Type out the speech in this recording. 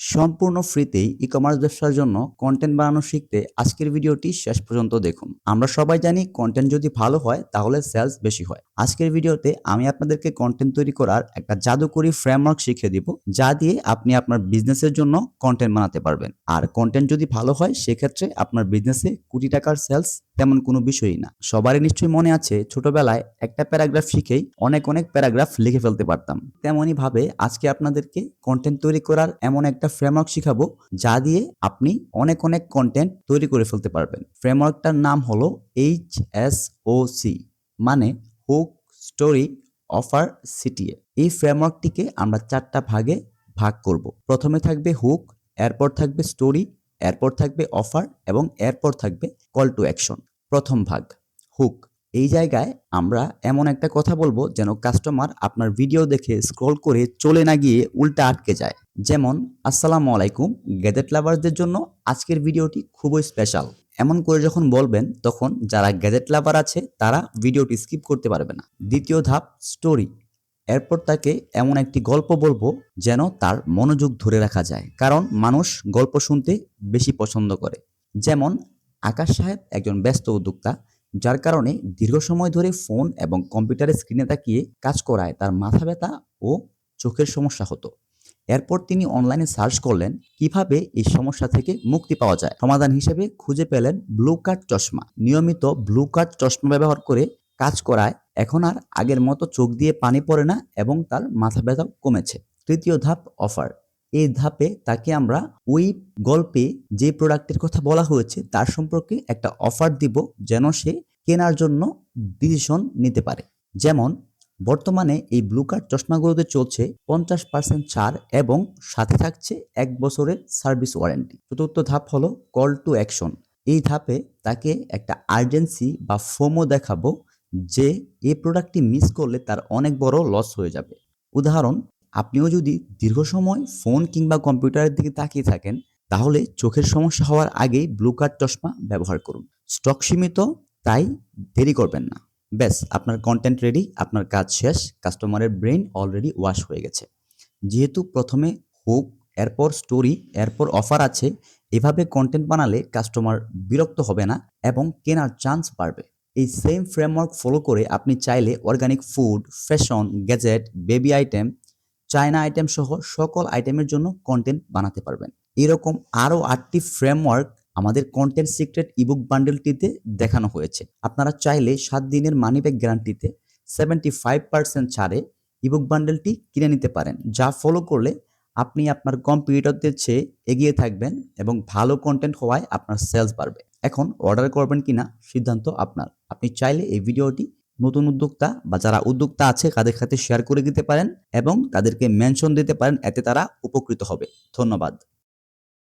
সম্পূর্ণ ফ্রিতেই e commerce ব্যবসার জন্য কন্টেন্ট বানানো শিখতে আজকের ভিডিওটি শেষ পর্যন্ত দেখুন। আমরা সবাই জানি কন্টেন্ট যদি ভালো হয়, তাহলে সেলস বেশি হয়। আজকের ভিডিওতে আমি আপনাদেরকে কন্টেন্ট তৈরি করার একটা জাদুকরি ফ্রেমওয়ার্ক শিখিয়ে দিব, যা দিয়ে আপনি আপনার বিজনেসের জন্য কন্টেন্ট বানাতে পারবেন। আর কন্টেন্ট যদি ভালো হয়, সেক্ষেত্রে আপনার বিজনেসে কোটি টাকার সেলস তেমন কোনো বিষয়ই না। সবারই নিশ্চয়ই মনে আছে, ছোটবেলায় একটা প্যারাগ্রাফ শিখেই অনেক অনেক প্যারাগ্রাফ লিখে ফেলতে পারতাম। তেমনই ভাবে আজকে আপনাদেরকে কন্টেন্ট তৈরি করার এমন একটা ফ্রেমওয়ার্ক শিখাবো যা দিয়ে আপনি অনেক অনেক কন্টেন্ট তৈরি করে ফেলতে পারবেন। ফ্রেমওয়ার্কটার নাম হলো এইচ এস ও সি মানে হুক স্টোরি অফার সিটিএ এই ফ্রেমওয়ার্কটিকে আমরা চারটা ভাগে ভাগ করব। প্রথমে থাকবে হুক এরপর থাকবে স্টোরি এরপর থাকবে অফার এবং এরপর থাকবে কল টু অ্যাকশন প্রথম ভাগ হুক এই জায়গায় আমরা এমন একটা কথা বলব যেন কাস্টমার আপনার ভিডিও দেখে স্ক্রল করে চলে না গিয়ে উল্টা আটকে যায়। যেমন, আসসালামু আলাইকুম গ্যাজেট লাভারদের জন্য আজকের ভিডিওটি খুবই স্পেশাল এমন করে যখন বলবেন, তখন যারা গ্যাজেট লাভার আছে, তারা ভিডিওটি স্কিপ করতে পারবে না। দ্বিতীয় ধাপ স্টোরি এরপর তাকে এমন একটি গল্প বলব যেন তার মনোযোগ ধরে রাখা যায়। কারণ মানুষ গল্প শুনতে বেশি পছন্দ করে। যেমন, আকাশ সাহেব একজন ব্যস্ত উদ্যোক্তা। যার কারণে দীর্ঘ সময় ধরে ফোন এবং কম্পিউটারের স্ক্রিনে তাকিয়ে কাজ করায় তার মাথা ব্যথা ও চোখের সমস্যা হতো। এরপর তিনি অনলাইনে সার্চ করলেন কীভাবে এই সমস্যা থেকে মুক্তি পাওয়া যায়। সমাধান হিসেবে খুঁজে পেলেন ব্লু কার্ড চশমা। নিয়মিত ব্লু কার্ড চশমা ব্যবহার করে কাজ করায় এখন আর আগের মতো চোখ দিয়ে পানি পড়ে না এবং তার মাথা ব্যথা কমেছে। তৃতীয় ধাপ অফার। এই ধাপে তাকে আমরা ওই গল্পে যে প্রোডাক্টের কথা বলা হয়েছে, তার সম্পর্কে একটা অফার দিব যেন সে কেনার জন্য ডিসিশন নিতে পারে। যেমন, বর্তমানে এই ব্লু কার্ড চশমাগুলোতে চলছে পঞ্চাশ পার্সেন্ট ছাড় এবং সাথে থাকছে এক বছরের সার্ভিস ওয়ারেন্টি চতুর্থ ধাপ হলো কল টু অ্যাকশন এই ধাপে তাকে একটা আর্জেন্সি বা ফোমো দেখাবো যে, এই প্রোডাক্টটি মিস করলে তার অনেক বড় লস হয়ে যাবে। উদাহরণ আপনিও যদি দীর্ঘ সময় ফোন কিংবা কম্পিউটারের দিকে তাকিয়ে থাকেন, তাহলে চোখের সমস্যা হওয়ার আগেই ব্লু কার্ড চশমা ব্যবহার করুন। স্টক সীমিত, তাই দেরি করবেন না। ব্যাস, আপনার কন্টেন্ট রেডি আপনার কাজ শেষ কাস্টমারের ব্রেন অলরেডি ওয়াশ হয়ে গেছে। যেহেতু প্রথমে হুক, এরপর স্টোরি এরপর অফার আছে, এভাবে কন্টেন্ট বানালে কাস্টমার বিরক্ত হবে না এবং কেনার চান্স বাড়বে। এই সেম ফ্রেমওয়ার্ক ফলো করে আপনি চাইলে organic food fashion gadget baby item China item সহ সকল আইটেমের জন্য কন্টেন্ট বানাতে পারবেন। এরকম আরও আটটি ফ্রেমওয়ার্ক আমাদের কন্টেন্ট সিক্রেট ইবুক বান্ডেলটিতে দেখানো হয়েছে। আপনারা চাইলে সাত দিনের মানি ব্যাক গ্যারান্টিতে সেভেন্টি ফাইভ পার্সেন্ট ছাড়ে ইবুক বান্ডেলটি কিনে নিতে পারেন, যা ফলো করলে আপনি আপনার কম্পিউটারদের চেয়ে এগিয়ে থাকবেন এবং ভালো কন্টেন্ট হওয়ায় আপনার সেলস বাড়বে। এখন অর্ডার করবেন কিনা সিদ্ধান্ত আপনার। আপনি চাইলে এই ভিডিওটি নতুন উদ্যোক্তা বা যারা উদ্যোক্তা আছে, তাদের সাথে শেয়ার করে দিতে পারেন এবং তাদেরকে মেনশন দিতে পারেন, এতে তারা উপকৃত হবে। ধন্যবাদ।